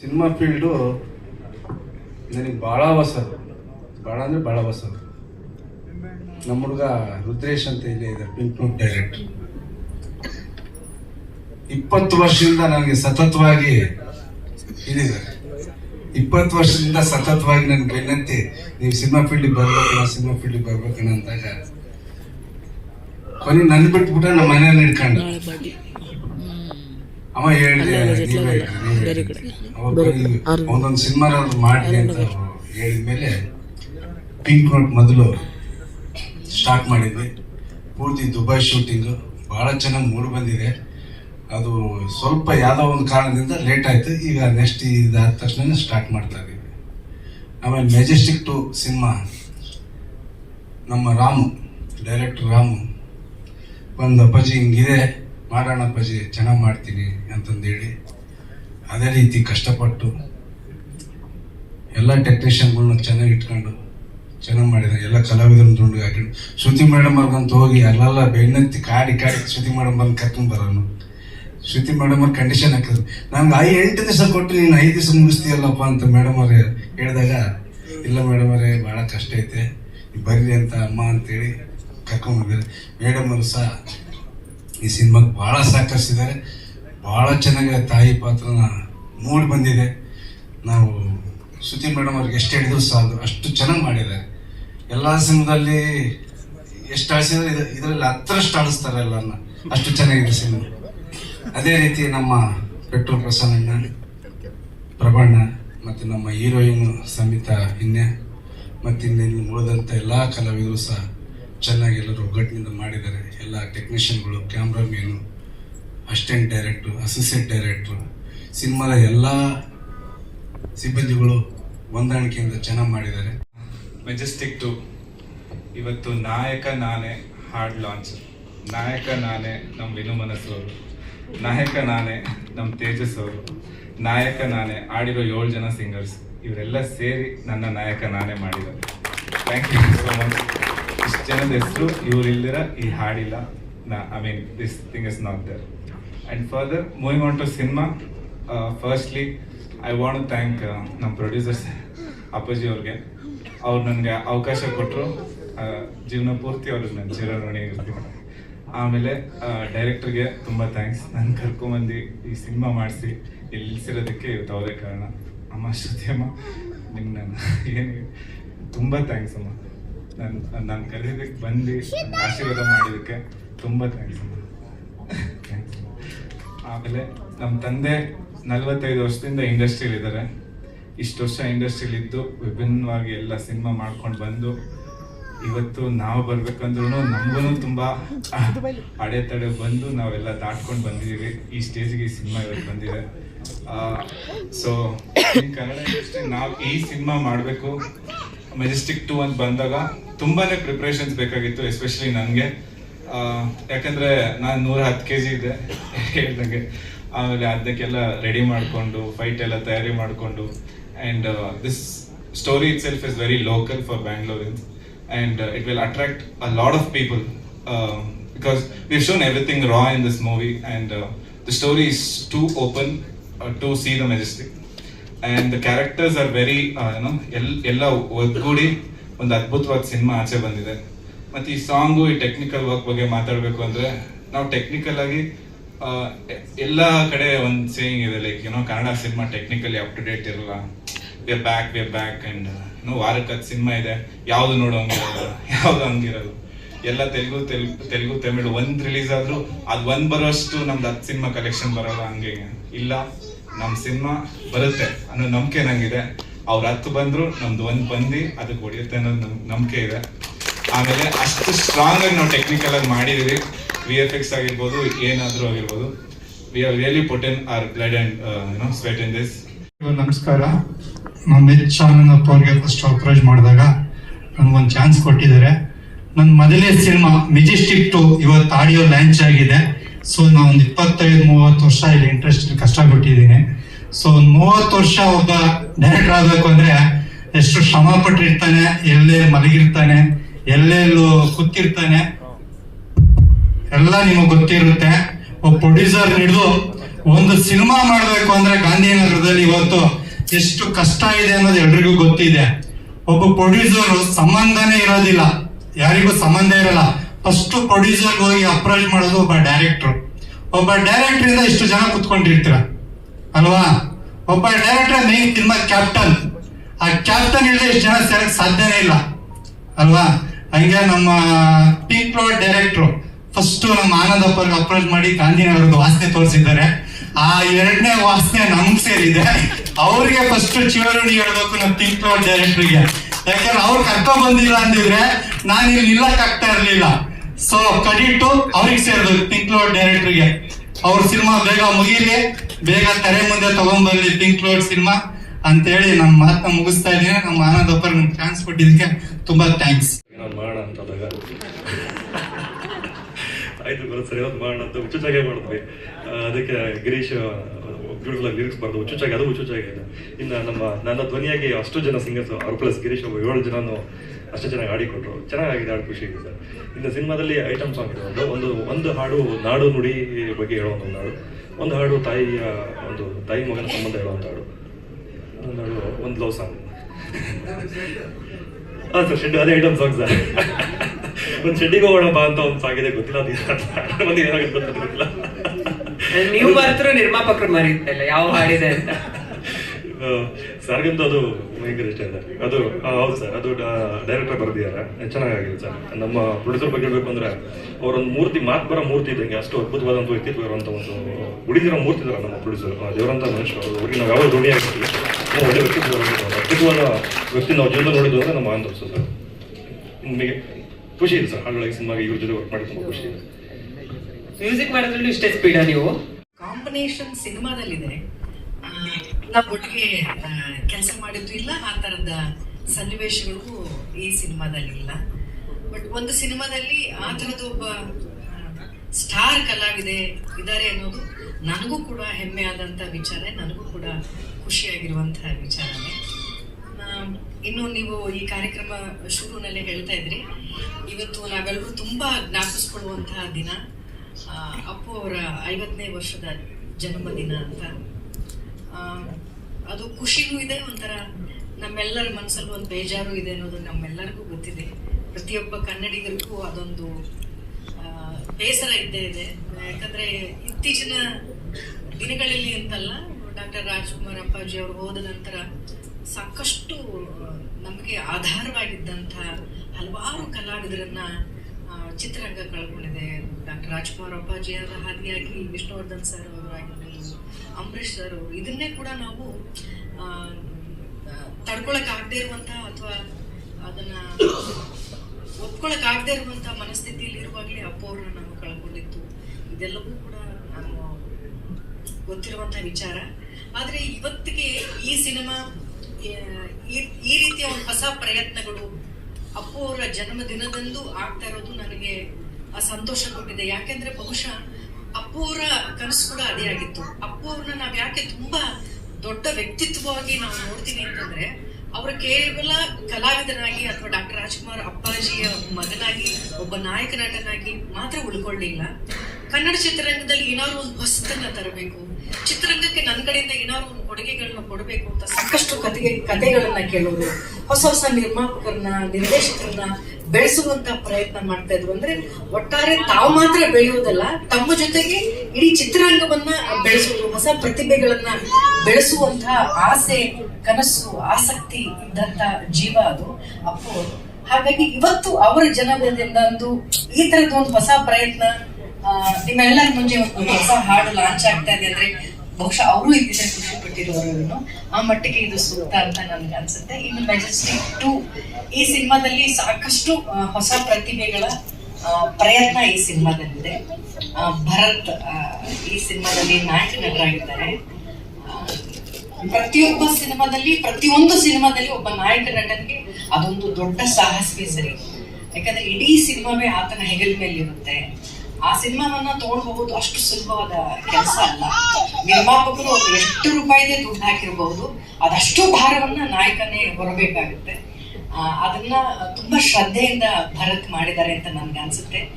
Cinema field ನನಗೆ ಭಾಳ ಹೊಸದು ಭಾಳ ಅಂದರೆ ಭಾಳ ಹೊಸದು ನಮ್ಮ ಹುಡುಗ ರುದ್ರೇಶ್ ಅಂತ ಇಲ್ಲೇ ಇದೆ ಪಿಂಕ್ ನೋಟ್ ಡೈರೆಕ್ಟ್ ಇಪ್ಪತ್ತು ವರ್ಷದಿಂದ ನನಗೆ ಸತತವಾಗಿ ಇದಿದೆ ಇಪ್ಪತ್ತು ವರ್ಷದಿಂದ ಸತತವಾಗಿ ನನಗೆ ಬೆನ್ನಂತೆ ನೀವು ಸಿನಿಮಾ ಫೀಲ್ಡಿಗೆ ಬರ್ಬೇಕಣ್ಣ ಸಿನಿಮಾ ಫೀಲ್ಡಿಗೆ ಬರ್ಬೇಕಣ್ಣ ಅಂದಾಗ, ಕೊನೆ ನನ್ನ ಬಿಟ್ಬಿಟ್ಟ ನಮ್ಮ ಮನೇಲಿ ಹಿಡ್ಕೊಂಡು ಅವ ಹೇಳಿದೆ ನೀವೇ ಒಂದೊಂದು ಸಿನಿಮಾ ಮಾಡಿ ಅಂತ ಹೇಳಿದ್ಮೇಲೆ ಪಿಂಕ್ ನೋಟ್ ಮೊದಲು ಸ್ಟಾರ್ಟ್ ಮಾಡಿದ್ವಿ. ಪೂರ್ತಿ ದುಬೈ ಶೂಟಿಂಗು ಭಾಳ ಚೆನ್ನಾಗಿ ಮೂಡಿ ಬಂದಿದೆ. ಅದು ಸ್ವಲ್ಪ ಯಾವುದೋ ಒಂದು ಕಾರಣದಿಂದ ಲೇಟ್ ಆಯಿತು. ಈಗ ನೆಕ್ಸ್ಟ್ ಇದಾದ ತಕ್ಷಣ ಸ್ಟಾರ್ಟ್ ಮಾಡ್ತಾ ಇದ್ದೀವಿ. ಆಮೇಲೆ ಮೆಜೆಸ್ಟಿಕ್ ಟು ಸಿನಿಮಾ ನಮ್ಮ ರಾಮು ಡೈರೆಕ್ಟರ್ ರಾಮು ಒಂದು ಅಪ್ಪಾಜಿ ಹಿಂಗಿದೆ. ಮಾಡೋಣ ಅಪ್ಪಾಜಿ ಚೆನ್ನಾಗಿ ಮಾಡ್ತೀನಿ ಅಂತಂದೇಳಿ ಅದೇ ರೀತಿ ಕಷ್ಟಪಟ್ಟು ಎಲ್ಲ ಟೆಕ್ನಿಷಿಯನ್ಗಳನ್ನ ಚೆನ್ನಾಗಿ ಇಟ್ಕೊಂಡು ಚೆನ್ನಾಗಿ ಮಾಡಿದ ಎಲ್ಲ ಕಲಾವಿದರನ್ನ ದುಂಡು ಹಾಕೊಂಡು. ಶ್ರುತಿ ಮೇಡಮ್ ಅವ್ರಿಗಂತ ಹೋಗಿ ಅಲ್ಲೆಲ್ಲ ಬೆನ್ನತ್ತಿ ಕಾಡಿ ಕಾಡಿ ಶ್ರುತಿ ಮೇಡಮ್ ಬಂದು ಕರ್ಕೊಂಡ್ ಬರೋನು. ಶ್ರುತಿ ಮೇಡಮ್ ಅವ್ರ ಕಂಡೀಷನ್ ಹಾಕಿದ್ರು. ನಂಗೆ ಐ ಎಂಟು ದಿವಸ ಕೊಟ್ಟು ನೀನು ಐದು ದಿವಸ ಮುಗಿಸ್ತೀಯಲ್ಲಪ್ಪ ಅಂತ ಮೇಡಮ್ ಅವ್ರೆ ಹೇಳಿದಾಗ, ಇಲ್ಲ ಮೇಡಮ್ ಅವರೇ ಭಾಳ ಕಷ್ಟ ಐತೆ ಬರ್ರಿ ಅಂತ ಅಮ್ಮ ಅಂತೇಳಿ ಕರ್ಕೊಂಡ್ಬಂದಿದ್ದಾರೆ ಮೇಡಮ್ ಅವರು ಸಹ ಈ ಸಿನಿಮಾಗೆ ಭಾಳ ಸಹಕರಿಸಿದ್ದಾರೆ. ಭಾಳ ಚೆನ್ನಾಗಿ ತಾಯಿ ಪಾತ್ರನ ಮೂಡಿ ಬಂದಿದೆ. ನಾವು ಶ್ರುತಿ ಮೇಡಮ್ ಅವ್ರಿಗೆ ಎಷ್ಟು ಹೇಳಿದ್ರು ಸಾಲದು ಅಷ್ಟು ಚೆನ್ನಾಗಿ ಮಾಡಿದ್ದಾರೆ. ಎಲ್ಲ ಸಿನಿಮಾದಲ್ಲಿ ಎಷ್ಟು ಆಳಿಸಿದ್ರೆ ಇದು, ಇದರಲ್ಲಿ ಹತ್ತರಷ್ಟು ಆಳಿಸ್ತಾರೆ ಎಲ್ಲರನ್ನ ಅಷ್ಟು ಚೆನ್ನಾಗಿದೆ ಸಿನಿಮಾ. ಅದೇ ರೀತಿ ನಮ್ಮ ಪೆಟ್ರೋಲ್ ಪ್ರಸನ್ನ ಪ್ರಭಣ್ಣ, ಮತ್ತು ನಮ್ಮ ಹೀರೋಯಿನ್ ಸಮಿತಾ ಹಿನ್ನೆ ಮತ್ತು ಇನ್ನೇನು ಉಳಿದಂಥ ಎಲ್ಲ ಕಲಾವಿದರು ಸಹ ಚೆನ್ನಾಗಿ ಎಲ್ಲರೂ ಒಗ್ಗಟ್ಟಿನಿಂದ ಮಾಡಿದ್ದಾರೆ. ಎಲ್ಲ ಟೆಕ್ನಿಷಿಯನ್ಗಳು ಕ್ಯಾಮ್ರಾಮೇನು ಅಸಿಸ್ಟೆಂಟ್ ಡೈರೆಕ್ಟ್ರು ಅಸಿಸ್ಟೆಂಟ್ ಡೈರೆಕ್ಟ್ರು ಸಿನಿಮಾದ ಎಲ್ಲ ಸಿಬ್ಬಂದಿಗಳು ಹೊಂದಾಣಿಕೆಯಿಂದ ಚೆನ್ನಾಗಿ ಮಾಡಿದ್ದಾರೆ. ಮೆಜೆಸ್ಟಿಕ್ ಟು ಇವತ್ತು ನಾಯಕ ನಾನೇ ಹಾರ್ಡ್ ಲಾಂಚ್ ನಾಯಕ ನಾನೇ ನಮ್ಮ ವಿನು ಮನಸ್ಸು ಅವರು. ನಾಯಕ ನಾನೇ ನಮ್ಮ ತೇಜಸ್ ಅವರು. ನಾಯಕ ನಾನೇ ಆಡಿರೋ ಏಳು ಜನ ಸಿಂಗರ್ಸ್ ಇವರೆಲ್ಲ ಸೇರಿ ನನ್ನ ನಾಯಕ ನಾನೇ ಮಾಡಿದ್ದಾರೆ. ಥ್ಯಾಂಕ್ ಯು ಸೋ ಮಚ್ ಜನದ ಹೆಸರು ಇವ್ರು ಇಲ್ದಿರ ಈ ಹಾಡಿಲ್ಲ. ನಾ I mean this thing is not there and further moving on to cinema firstly I want thank ನಮ್ಮ ಪ್ರೊಡ್ಯೂಸರ್ಸ್ ಅಪ್ಪಾಜಿ ಅವ್ರಿಗೆ. ಅವ್ರು ನನಗೆ ಅವಕಾಶ ಕೊಟ್ಟರು ಜೀವನ ಪೂರ್ತಿ ಅವ್ರಿಗೆ ನನ್ನ ಚಿರಋಣಿ ಇರ್ತೀನಿ ಆಮೇಲೆ ಡೈರೆಕ್ಟ್ರಿಗೆ ತುಂಬ ಥ್ಯಾಂಕ್ಸ್ ನನ್ನ ಕರ್ಕೊಂಬಂದು ಈ ಸಿನಿಮಾ ಮಾಡಿಸಿ ಇಲ್ಲಿಸಿರೋದಕ್ಕೆ ಇವತ್ತು ಅವರೇ ಕಾರಣ. ಅಮ್ಮ, ಶ್ರುತಿ ಅಮ್ಮ ನಿಮ್ಗೆ ನಾನು ಏನು ತುಂಬ ಥ್ಯಾಂಕ್ಸ್ ಅಮ್ಮ. ನಾನು ನಾನು ಕರೆದಿದ್ದಕ್ಕೆ ಬಂದು ಆಶೀರ್ವಾದ ಮಾಡಿದ್ದಕ್ಕೆ ತುಂಬ ಥ್ಯಾಂಕ್ಸ್ ಆಮೇಲೆ ನಮ್ಮ ತಂದೆ ನಲವತ್ತೈದು ವರ್ಷದಿಂದ ಇಂಡಸ್ಟ್ರಿಯಲ್ಲಿ ಇದ್ದಾರೆ. ಇಷ್ಟು ವರ್ಷ ಇಂಡಸ್ಟ್ರಿಯಲ್ ಇದ್ದು ವಿಭಿನ್ನವಾಗಿ ಎಲ್ಲ ಸಿನಿಮಾ ಮಾಡ್ಕೊಂಡು ಬಂದು ಇವತ್ತು ನಾವು ಬರ್ಬೇಕಂದ್ರೂ ನಮಗೂ ತುಂಬಾ ಅಡೆತಡೆ ಬಂದು ನಾವೆಲ್ಲ ದಾಟ್ಕೊಂಡು ಬಂದಿದ್ದೀವಿ. ಈ ಸ್ಟೇಜ್ಗೆ ಈ ಸಿನಿಮಾ ಇವತ್ತು ಬಂದಿದೆ. ಸೊ ಕನ್ನಡ ಇಂಡಸ್ಟ್ರಿ ನಾವು ಈ ಸಿನಿಮಾ ಮಾಡಬೇಕು. ಮೆಜೆಸ್ಟಿಕ್ ಟೂ ಅಂತ ಬಂದಾಗ ತುಂಬಾನೇ ಪ್ರಿಪ್ರೇಷನ್ಸ್ ಬೇಕಾಗಿತ್ತು ಎಸ್ಪೆಷಲಿ ನನಗೆ. ಯಾಕಂದ್ರೆ ನಾನು ನೂರ ಹತ್ತು ಕೆ ಜಿ ಇದೆ ಹೇಳ್ದಂಗೆ. ಆಮೇಲೆ ಅದಕ್ಕೆಲ್ಲ ರೆಡಿ ಮಾಡಿಕೊಂಡು ಫೈಟ್ ಎಲ್ಲ ತಯಾರಿ ಮಾಡಿಕೊಂಡು and this story itself is very local for Bangaloreans and it will attract a lot of people because we shown everything raw in this movie and the story is to open to see the Majestic and the characters are very ಏನೋ ಎಲ್ ಎಲ್ಲ ಒದ್ಗೂಡಿ ಒಂದು ಅದ್ಭುತವಾದ cinema ಆಚೆ ಬಂದಿದೆ. ಮತ್ತು ಈ ಸಾಂಗು, ಈ ಟೆಕ್ನಿಕಲ್ ವರ್ಕ್ ಬಗ್ಗೆ ಮಾತಾಡಬೇಕು ಅಂದರೆ, ನಾವು ಟೆಕ್ನಿಕಲ್ ಆಗಿ ಎಲ್ಲ ಕಡೆ ಒಂದು ಸೇಯಿಂಗ್ ಇದೆ. ಲೈಕ್ ಏನೋ Kannada cinema technically up to date ಇರಲ್ಲ. We back we back and ಏನೋ ವಾರಕ್ಕೆ ಹತ್ತು ಸಿನಿಮಾ ಇದೆ. ಯಾವುದು ನೋಡೋ ಹಂಗಿರಲ್ಲ ಯಾವುದು ಹಂಗಿರಲ್ಲ. ಎಲ್ಲ ತೆಲುಗು ತೆಲುಗು ತೆಲುಗು, ತಮಿಳು ಒಂದು ರಿಲೀಸ್ ಆದರೂ ಅದು ಒಂದು ಬರೋಷ್ಟು ನಮ್ದು ಹತ್ತು ಸಿನಿಮಾ ಕಲೆಕ್ಷನ್ ಬರೋಲ್ಲ ಹಂಗೆ. ಇಲ್ಲ. ನಮ್ಮ ಸಿನಿಮಾ ಬರುತ್ತೆ. ಅನ್ನೋ ನಂಬಿಕೆ ನಂಗಿದೆ. ಅವ್ರು ಹತ್ತು ಬಂದ್ರು, ನಮ್ದು ಒಂದು ಬಂದು ಅದಕ್ಕೆ ಹೊಡೆಯುತ್ತೆ ಅನ್ನೋದು ನಂಬಿಕೆ ಇದೆ. ಆಮೇಲೆ ಅಷ್ಟು ಸ್ಟ್ರಾಂಗ್ ಆಗಿ ನಾವು ಟೆಕ್ನಿಕಲ್ ಆಗಿ ಮಾಡಿದೀವಿ. ವಿ ಎಫ್ ಎಕ್ಸ್ ಆಗಿರ್ಬೋದು, ಏನಾದರೂ ಆಗಿರ್ಬೋದು. We are really in our blood and you know sweat in this ನಮಸ್ಕಾರ. ನಮ್ಮ ಎಚ್ ಆನಂದಪ್ಪ ಅವ್ರಿಗೆ ಫಸ್ಟ್ ಅಪ್ರೋಚ್ ಮಾಡಿದಾಗ ಒಂದು ಚಾನ್ಸ್ ಕೊಟ್ಟಿದ್ದಾರೆ. ನನ್ನ ಮೊದಲನೇ ಸಿನಿಮಾ ಮೆಜೆಸ್ಟಿಕ್ ಟು ಇವತ್ತು ಆಡಿಯೋ ಲಾಂಚ್ ಆಗಿದೆ. ಸೊ ನಾನು ಒಂದು ಇಪ್ಪತ್ತೈದು, ಮೂವತ್ತು ವರ್ಷ ಇಲ್ಲಿ ಇಂಟ್ರೆಸ್ಟ್ ಕಷ್ಟಪಟ್ಟಿದ್ದೀನಿ. ಸೊ ಮೂವತ್ತು ವರ್ಷ ಒಬ್ಬ ಡೈರೆಕ್ಟರ್ ಆಗಬೇಕು ಅಂದ್ರೆ ಎಷ್ಟು ಶ್ರಮ ಪಟ್ಟಿರ್ತಾನೆ ಎಲ್ಲೇ ಮಲಗಿರ್ತಾನೆ, ಎಲ್ಲೆಲ್ಲೂ ಕೂತಿರ್ತಾನೆ, ಎಲ್ಲ ನಿಮಗೆ ಗೊತ್ತಿರುತ್ತೆ. ಒಬ್ಬ ಪ್ರೊಡ್ಯೂಸರ್ ಹಿಡಿದು ಒಂದು ಸಿನಿಮಾ ಮಾಡಬೇಕು ಅಂದ್ರೆ ಗಾಂಧಿನಗರದಲ್ಲಿ ಇವತ್ತು ಎಷ್ಟು ಕಷ್ಟ ಇದೆ ಅನ್ನೋದು ಎಲ್ರಿಗೂ ಗೊತ್ತಿದೆ. ಒಬ್ಬ ಪ್ರೊಡ್ಯೂಸರ್ ಸಂಬಂಧನೇ ಇರೋದಿಲ್ಲ. ಯಾರಿಗೂ ಸಂಬಂಧ ಇರಲ್ಲ. ಫಸ್ಟ್ ಪ್ರೊಡ್ಯೂಸರ್ ಹೋಗಿ ಅಪ್ರೋಚ್ ಮಾಡೋದು ಒಬ್ಬ ಡೈರೆಕ್ಟರ್ ಒಬ್ಬ ಡೈರೆಕ್ಟರ್ ಇಂದ ಇಷ್ಟು ಜನ ಕುತ್ಕೊಂಡಿರ್ತೀರ. ಅಲ್ವಾ? ಒಬ್ಬ ಡೈರೆಕ್ಟರ್ ಮೇನ್ ಸಿನಿಮಾ ಕ್ಯಾಪ್ಟನ್ ಆ ಕ್ಯಾಪ್ಟನ್ ಇಲ್ಲದೆ ಇಷ್ಟು ಜನ ಸೇರಕ್ ಸಾಧ್ಯನೇ ಇಲ್ಲ. ಅಲ್ವಾ? ಹಂಗೆ ನಮ್ಮ ಪಿಂಕ್ ಫ್ಲೋರ್ ಡೈರೆಕ್ಟ್ರು ಫಸ್ಟ್ ನಮ್ಮ ಆನಂದಪ್ಪರ್ಗೆ ಅಪ್ರೋಚ್ ಮಾಡಿ ಗಾಂಧಿನಗರದ ವಾಸನೆ ತೋರಿಸಿದ್ದಾರೆ. ಆ ಎರಡನೇ ವಾಸನೆ ನಮ್ಮ ಸೇರಿದೆ. ಅವ್ರಿಗೆ ಫಸ್ಟ್ ಚಿವರಣಿ ಹೇಳ್ಬೇಕು ನಮ್ಮ ಪಿಂಕ್ ಫ್ಲೋರ್ ಡೈರೆಕ್ಟ್ರಿಗೆ ಯಾಕಂದ್ರೆ ಅವ್ರು ಕರ್ಕೊಂಡ್ ಬಂದಿಲ್ಲ ಅಂದಿದ್ರೆ ನಾನು ಇಲ್ಲಿ ನಿಲ್ಲಕ್ ಆಗ್ತಾ ಇರ್ಲಿಲ್ಲ. ಸೊ ಕ್ರೆಡಿಟ್ ಅವ್ರಿಗೆ ಸೇರಿದ್ರು ಪಿಂಕ್ ಡೈರೆಕ್ಟರ್ಗೆ. ಅವ್ರ ಸಿನಿಮಾ ಬೇಗ ಮುಗೀಲಿ, ಬೇಗ ತೆರೆ ಮುಂದೆ ತಗೊಂಡ್ಬರ್ಲಿ ಪಿಂಕ್ ಫ್ಲೋರ್ ಸಿನಿಮಾ ಅಂತೇಳಿ ನಮ್ಮ ಮಾತನ್ನ ಮುಗಿಸ್ತಾ ಇದ್ದೀನಿ. ನಮ್ಮ ಆನಂದಪ್ಪರ್ ನಮ್ಗೆ ಚಾನ್ಸ್ ಕೊಟ್ಟಿದ್ದಕ್ಕೆ ತುಂಬಾ ಥ್ಯಾಂಕ್ಸ್ ಅಂತಂದಾಗ ಆಯ್ತು ಬರೋದು ಸರಿ ಮಾಡೋಣ ಅಂತ ಉಚಿತಾಗೆ ಮಾಡಿದ್ವಿ. ಅದಕ್ಕೆ ಗಿರೀಶ್ ಬ್ಯೂಟಿಫುಲ್ ಆಗಿ ಲಿರಿಕ್ಸ್ ಬರ್ದು ಹುಚ್ಚುಚ್ಚಾಗಿ, ಅದು ಹುಚ್ಚುಚ್ಚಾಗಿ ಇದೆ ಇನ್ನು ನಮ್ಮ, ನನ್ನ ಧ್ವನಿಯಾಗಿ ಅಷ್ಟು ಜನ ಸಿಂಗರ್ಸ್ ಅವ್ರ ಪ್ಲಸ್ ಗಿರೀಶ್ ಒಬ್ಬ ಏಳು ಜನನು ಅಷ್ಟು ಚೆನ್ನಾಗಿ ಹಾಡಿಕೊಟ್ರು. ಚೆನ್ನಾಗಿದೆ ಹಾಡು ಖುಷಿ ಇದೆ ಸರ್. ಇನ್ನು ಸಿನಿಮಾದಲ್ಲಿ ಐಟಮ್ ಸಾಂಗ್ ಇದೆ ಒಂದು ಒಂದು ಒಂದು ಹಾಡು, ನಾಡು ನುಡಿ ಬಗ್ಗೆ ಹೇಳೋ ಒಂದು ಹಾಡು ಒಂದು ಹಾಡು ತಾಯಿಯ, ಒಂದು ತಾಯಿ ಮಗನ ಸಂಬಂಧ ಹೇಳುವಂಥ ಹಾಡು. ಒಂದು ಹಾಡು, ಒಂದು ಲವ್ ಸಾಂಗ್ ಹಾಂ ಸರ್ ಶೆಡ್ ಅದೇ ಐಟಮ್ ಸಾಂಗ್ ಸರ್. ಒಂದು ಶೆಡ್ಡಿಗೆ ಹೋಗೋಣ ಬಾ ಅಂತ ಒಂದು ಸಾಂಗ್ ಇದೆ, ಗೊತ್ತಿಲ್ಲ ಅದು ಗೊತ್ತಿಲ್ಲ. ನೀವು ಬರ್ತಿರೋ ನಿರ್ಮಾಪಕರು ಮರೀತಿಲ್ಲ ಯಾವ ಹಾಡಿದೆ ಅಂತ. ಸರ್ಗಂತ ಅದು ಭಯಂಕರ ಇಷ್ಟ ಇದೆ ಅದು ಹೌದು ಸರ್, ಅದು ಡೈರೆಕ್ಟರ್ ಬರೆದಿದ್ದಾರೆ. ಚೆನ್ನಾಗಾಗಿದೆ ಸರ್. ನಮ್ಮ ಪ್ರೊಡ್ಯೂಸರ್ ಬಗ್ಗೆ ಹೇಳ್ಬೇಕು ಅಂದ್ರೆ, ಅವರೊಂದು ಮೂರ್ತಿ ಮಾತು ಬರೋ ಮೂರ್ತಿ ಇದ್ದಂಗೆ ಅಷ್ಟು ಅದ್ಭುತವಾದಂತ ವ್ಯಕ್ತಿತ್ವ ಇರುವಂತ ಒಂದು ಉಳಿದಿರೋ ಮೂರ್ತಿ ಇದ್ದಾರೆ ನಮ್ಮ ಪ್ರೊಡ್ಯೂಸರ್ ದೇವರಂತ ಮನುಷ್ಯ ಅವರು. ಅವ್ರಿಗೆ ನಾವು ಯಾವಾಗ ಋಣಿ ಆಗಿರ್ತೀವಿ. ನಾವು ಒಳ್ಳೆ ವ್ಯಕ್ತಿತ್ವ ಅದ್ಭುತವಾದ ವ್ಯಕ್ತಿ ನಾವು ಜೀವನ ನೋಡಿದ್ವಿ ಅಂದ್ರೆ ನಮ್ಮ ಆನಂದ ಸರ್ ನಿಮಗೆ ಖುಷಿ ಇದೆ ಸರ್ ಹಾಗಾಗಿ ಸಿನಿಮಾಗೆ ಇವ್ರ ಜೊತೆ ವರ್ಕ್ ಮಾಡಿ, ತುಂಬ ಖುಷಿ ಇದೆ. ಮ್ಯೂಸಿಕ್ ಮಾಡೋದ್ರಲ್ಲೂ ಇಷ್ಟೇ ಸ್ಪೀಡಾ ನೀವು? ಕಾಂಬಿನೇಷನ್ ಸಿನಿಮಾದಲ್ಲಿದೆ. ನಾವು ಒಟ್ಟಿಗೆ ಕೆಲಸ ಮಾಡಿದ್ದು ಇಲ್ಲ, ಆ ಥರದ ಸನ್ನಿವೇಶಗಳು ಈ ಸಿನಿಮಾದಲ್ಲಿ ಇಲ್ಲ ಬಟ್ ಒಂದು ಸಿನಿಮಾದಲ್ಲಿ ಆ ಥರದ ಒಬ್ಬ ಸ್ಟಾರ್ ಕಲಾವಿದೆ ಇದ್ದಾರೆ ಅನ್ನೋದು ನನಗೂ ಕೂಡ ಹೆಮ್ಮೆ ಆದಂಥ ವಿಚಾರ, ನನಗೂ ಕೂಡ ಖುಷಿಯಾಗಿರುವಂತಹ ವಿಚಾರನೇ ಇನ್ನು ನೀವು ಈ ಕಾರ್ಯಕ್ರಮ ಶುರುವಿನಲ್ಲೇ ಹೇಳ್ತಾ ಇದ್ರಿ. ಇವತ್ತು ನಾವೆಲ್ಲರೂ ತುಂಬಾ ಜ್ಞಾಪಿಸ್ಕೊಳ್ಳುವಂತಹ ದಿನ. ಅಪ್ಪು ಅವರ ಐವತ್ತನೇ ವರ್ಷದ ಜನ್ಮದಿನ ಅಂತ. ಅದು ಖುಷಿನೂ ಇದೆ, ಒಂಥರ ನಮ್ಮೆಲ್ಲರ ಮನಸ್ಸಲ್ಲಿ ಒಂದು ಬೇಜಾರು ಇದೆ ಅನ್ನೋದು ನಮ್ಮೆಲ್ಲರಿಗೂ ಗೊತ್ತಿದೆ. ಪ್ರತಿಯೊಬ್ಬ ಕನ್ನಡಿಗರಿಗೂ ಅದೊಂದು ಬೇಸರ ಇದ್ದೇ ಇದೆ. ಯಾಕಂದ್ರೆ ಇತ್ತೀಚಿನ ದಿನಗಳಲ್ಲಿ ಅಂತಲ್ಲ, ಡಾಕ್ಟರ್ ರಾಜ್ಕುಮಾರ್ ಅಪ್ಪಾಜಿ ಅವರು ಹೋದ ನಂತರ ಸಾಕಷ್ಟು ನಮಗೆ ಆಧಾರವಾಗಿದ್ದಂಥ ಹಲವಾರು ಕಲಾವಿದರನ್ನ ಚಿತ್ರರಂಗ ಕಳ್ಕೊಂಡಿದೆ ಡಾಕ್ಟರ್ ರಾಜ್ಕುಮಾರ್ ಅಪ್ಪಾಜಿ ಅವರ ಹಾದಿಯಾಗಿ ವಿಷ್ಣುವರ್ಧನ್ ಸರ್ ಅವರಾಗಿರ್ಬೋದು ಅಂಬರೀಶ್ ಸರ್ ಅವರು, ಇದನ್ನೇ ಕೂಡ ನಾವು ತಡ್ಕೊಳಕ್ ಆಗದೆ ಇರುವಂತಹ ಅಥವಾ ಅದನ್ನ ಒಪ್ಕೊಳಕ್ ಆಗದೆ ಇರುವಂತಹ ಮನಸ್ಥಿತಿಯಲ್ಲಿ ಇರುವಾಗಲೇ ಅಪ್ಪ ಅವ್ರನ್ನ ನಾವು ಕಳ್ಕೊಂಡಿತ್ತು ಇದೆಲ್ಲವೂ ಕೂಡ ನಾನು ಗೊತ್ತಿರುವಂತಹ ವಿಚಾರ. ಆದ್ರೆ ಇವತ್ತಿಗೆ ಈ ಸಿನಿಮಾ ಈ ರೀತಿಯ ಒಂದು ಹೊಸ ಪ್ರಯತ್ನಗಳು ಅಪ್ಪು ಅವರ ಜನ್ಮದಿನದಂದು ಆಗ್ತಾ ಇರೋದು ನನಗೆ ಸಂತೋಷ ಕೊಟ್ಟಿದೆ. ಯಾಕೆಂದ್ರೆ ಬಹುಶಃ ಅಪ್ಪು ಅವರ ಕನಸು ಕೂಡ ಅದೇ ಆಗಿತ್ತು. ಅಪ್ಪು ಅವ್ರನ್ನ ನಾವ್ ಯಾಕೆ ತುಂಬಾ ದೊಡ್ಡ ವ್ಯಕ್ತಿತ್ವವಾಗಿ ನಾವು ನೋಡ್ತೀವಿ ಅಂತಂದ್ರೆ, ಅವರು ಕೇವಲ ಕಲಾವಿದನಾಗಿ ಅಥವಾ ಡಾಕ್ಟರ್ ರಾಜ್ಕುಮಾರ್ ಅಪ್ಪಾಜಿಯ ಮಗನಾಗಿ, ಒಬ್ಬ ನಾಯಕ ನಟನಾಗಿ ಮಾತ್ರ ಉಳ್ಕೊಳ್ಳಿಲ್ಲ. ಕನ್ನಡ ಚಿತ್ರರಂಗದಲ್ಲಿ ಏನಾದ್ರು ಒಂದು ಹೊಸತನ್ನ ತರಬೇಕು. ಚಿತ್ರರಂಗಕ್ಕೆ ನನ್ನ ಕಡೆಯಿಂದ ಏನಾದ್ರು ಒಂದು ಕೊಡುಗೆಗಳನ್ನ ಕೊಡಬೇಕು ಅಂತ ಸಾಕಷ್ಟು ಕತೆಗೆ ಕತೆಗಳನ್ನ ಕೇಳೋರು ಹೊಸ ಹೊಸ ನಿರ್ಮಾಪಕರನ್ನ ನಿರ್ದೇಶಕರನ್ನ ಬೆಳೆಸುವಂತ ಪ್ರಯತ್ನ ಮಾಡ್ತಾ ಇದ್ರು. ಅಂದ್ರೆ ಒಟ್ಟಾರೆ ತಾವು ಮಾತ್ರ ಬೆಳೆಯೋದಲ್ಲ ತಮ್ಮ ಜೊತೆಗೆ ಇಡೀ ಚಿತ್ರರಂಗವನ್ನ ಬೆಳೆಸೋದು ಹೊಸ ಪ್ರತಿಭೆಗಳನ್ನ ಬೆಳೆಸುವಂತ ಆಸೆ ಕನಸು ಆಸಕ್ತಿ ಇದ್ದಂತ ಜೀವ ಅದು. ಅಪ್ಪು ಹಾಗಾಗಿ ಇವತ್ತು ಅವರ ಜನದಿಂದ ಒಂದು ಈ ತರದ ಒಂದು ಹೊಸ ಪ್ರಯತ್ನ ಆ, ನಿಮ್ಮೆಲ್ಲರ ಮುಂಚೆ ಒಂದು ಹೊಸ ಹಾಡು ಲಾಂಚ್ ಆಗ್ತಾ ಇದೆ ಅಂದ್ರೆ ಬಹುಶಃ ಅವರು ಇದನ್ನ ಖುಷಿ ಪಟ್ಟಿರೋರು ಆ ಮಟ್ಟಿಗೆ ಇದು ಸೂಕ್ತ ಅಂತ ನನ್ಗೆ ಅನ್ಸುತ್ತೆ. ಇನ್ನು ಮೆಜೆಸ್ಟಿಕ್ ಟು ಈ ಸಿನಿಮಾದಲ್ಲಿ ಸಾಕಷ್ಟು ಹೊಸ ಪ್ರತಿಭೆಗಳ ಪ್ರಯತ್ನ ಈ ಸಿನಿಮಾದಲ್ಲಿದೆ. ಭರತ್ ಈ ಸಿನಿಮಾದಲ್ಲಿ ನಾಯಕ ನಟರಾಗಿದ್ದಾರೆ. ಪ್ರತಿಯೊಬ್ಬ ಸಿನಿಮಾದಲ್ಲಿ, ಪ್ರತಿಯೊಂದು ಸಿನಿಮಾದಲ್ಲಿ ಒಬ್ಬ ನಾಯಕ ನಟನಿಗೆ ಅದೊಂದು ದೊಡ್ಡ ಸಾಹಸವೇ ಸರಿ ಯಾಕಂದ್ರೆ ಇಡೀ ಸಿನಿಮಾವೇ ಆತನ ಹೆಗಲ ಮೇಲೆ ಇರುತ್ತೆ ಆ ಸಿನಿಮಾವನ್ನ ತಗೊಂಡು ಹೋಗೋದು ಅಷ್ಟು ಸುಲಭವಾದ ಕೆಲಸ ಅಲ್ಲ. ನಿರ್ಮಾಪಕರು ಅವ್ರು ಎಷ್ಟು ರೂಪಾಯಿದೇ ದುಡ್ಡು ಹಾಕಿರಬಹುದು ಅದಷ್ಟು ಭಾರವನ್ನ ನಾಯಕನೇ ಹೊರಬೇಕಾಗುತ್ತೆ. ಅದನ್ನ ತುಂಬಾ ಶ್ರದ್ಧೆಯಿಂದ ಭರತ್ ಮಾಡಿದ್ದಾರೆ ಅಂತ ನನ್ಗೆ ಅನ್ಸುತ್ತೆ